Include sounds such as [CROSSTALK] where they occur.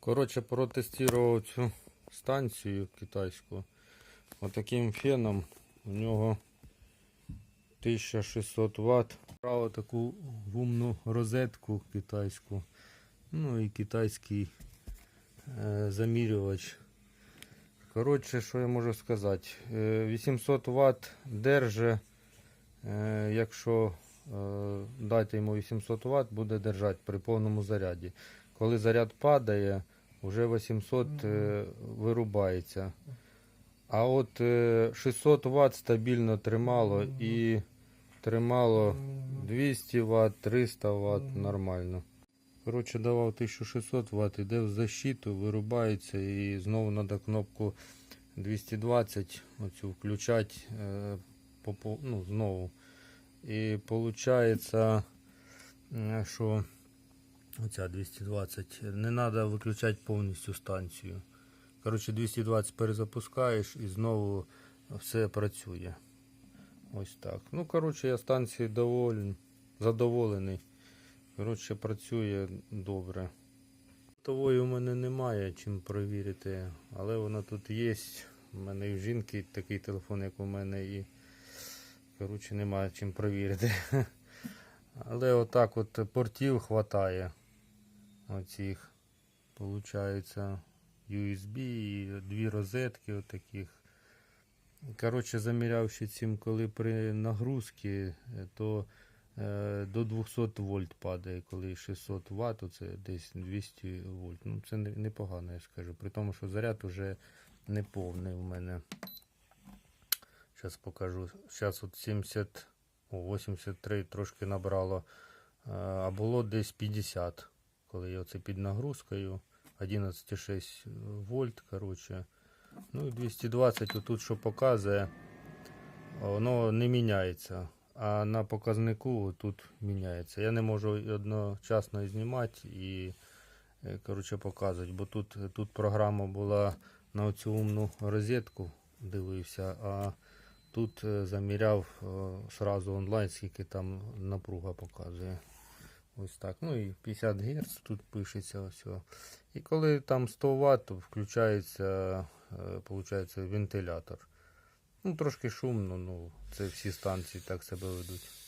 Коротше, протестував цю станцію китайську. Отаким феном. У нього 1600 Вт. Брав таку гумну розетку китайську. Ну і китайський е, замірювач. Коротше, що я можу сказати? Е, 800 Вт держи. Е, якщо е, дати йому 800 Вт, буде держати при повному заряді. Коли заряд падає, вже 800 е, вирубається. А от е, 600 Вт стабільно тримало і тримало 200 Вт, 300 Вт нормально. Коротше, давав 1600 Вт, йде в защиту, вирубається і знову треба кнопку 220 оцю включати е, по, ну, знову. І виходить, що оця 220 не треба виключати повністю станцію. Коротше, 220 перезапускаєш і знову все працює. Ось так. Ну, коротше, я станцією доволен, задоволений. Коротше, працює добре. Тової у мене немає чим перевірити, але вона тут є. У мене і в жінки такий телефон, як у мене, і коротше, немає чим перевірити. [LAUGHS] Але отак от портів хватає. Оцих. Получається USB і дві розетки отаких. Коротше, замірявши цим, коли при нагрузці, е, то е, до 200 вольт падає, коли 600 Вт, то це десь 200 вольт. Ну, це непогано, я скажу. При тому, що заряд уже не повний у мене. Зараз покажу. Зараз от 70, о, 83 трошки набрало. Е, А було десь 50, коли я оце під нагрузкою. 11,6 вольт, коротше. Ну і 220 отут що показує, воно не міняється. А на показнику тут міняється. Я не можу одночасно знімати і е, коротше, показувати, бо тут, тут програма була на цю умну розетку, дивився, а тут е, заміряв е, сразу онлайн, скільки там напруга показує. Ось так. Ну і 50 Гц тут пишеться ось. І коли там 100 Вт, то включається е, вентилятор. Ну, трошки шумно, ну, це всі станції так себе ведуть.